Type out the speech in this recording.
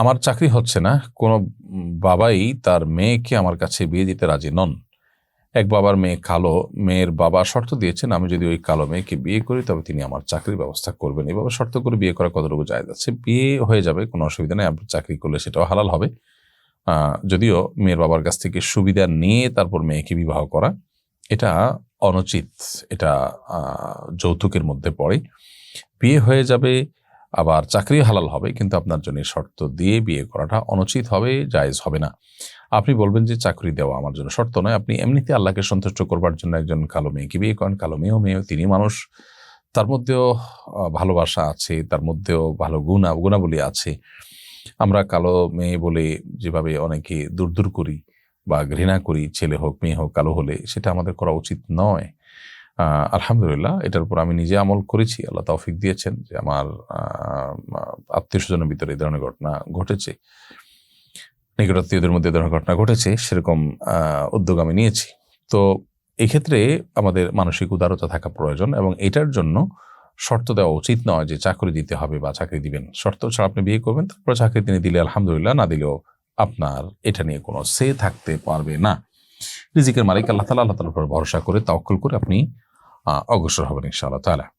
আমার চাকরি হচ্ছে না, কোনো বাবাই তার মেয়েকে আমার কাছে বিয়ে দিতে রাজি নন। এক বাবার মেয়ে কালো, মেয়ের বাবা শর্ত দিয়েছেন, আমি যদি ওই কালো মেয়েকে বিয়ে করি, তবে তিনি আমার চাকরির ব্যবস্থা করবেন। এভাবে শর্ত করে বিয়ে করা কতটুকু যায় যাচ্ছে বিয়ে হয়ে যাবে, কোনো অসুবিধা নেই, আপনি চাকরি করলে সেটাও হালাল হবে। যদিও মেয়ের বাবার কাছ থেকে সুবিধা নিয়ে তারপর মেয়েকে বিবাহ করা, এটা অনুচিত, এটা যৌতুকের মধ্যে পড়ে। বিয়ে হয়ে যাবে আবার চাকরি হালাল হবে, কিন্তু আপনার জন্য শর্ত দিয়ে বিয়ে করাটা অনুচিত হবে, জায়েজ হবে না। আপনি বলবেন যে চাকরি দেওয়া আমার জন্য শর্ত নয়, আপনি এমনিতে আল্লাহকে সন্তুষ্ট করবার জন্য একজন কালো মেয়েকে বিয়ে করেন, কালো মেয়েও মেয়ে, তিনি মানুষ। তার মধ্যেও ভালোবাসা আছে, তার মধ্যেও ভালো গুণা, গুণাবলী আছে। আমরা কালো মেয়ে বলে যেভাবে অনেকে দূর দূর করি বা ঘৃণা করি, ছেলে হোক, মেয়ে হোক, কালো হলে সেটা আমাদের করা উচিত নয়। আলহামদুলিল্লাহ, এটার উপর আমি নিজে আমল করেছি, আল্লাহ তৌফিক দিয়েছেন যে আমার আত্মীয় স্বজনের ভিতরে এই ধরনের ঘটনা ঘটেছে। নিকটাত্মীয়দের মধ্যে এ ধরনের ঘটনা ঘটেছে, সেরকম উদ্যোগ আমি নিয়েছি। তো এক্ষেত্রে আমাদের মানসিক উদারতা থাকা প্রয়োজন এবং এটার জন্য শর্ত দেওয়া উচিত নয় যে চাকরি দিতে হবে বা চাকরি দিবেন। শর্ত ছাড়া আপনি বিয়ে করবেন, তারপর চাকরি তিনি দিলে আলহামদুলিল্লাহ, না দিলেও আপনার এটা নিয়ে কোনো সে থাকতে পারবে না। রিজিকের মালিক আল্লাহ তালা আল্লাহ তালার উপর ভরসা করে তাওকুল করে আপনি অগ্রসর হবেন ইনশাআল্লাহ তালা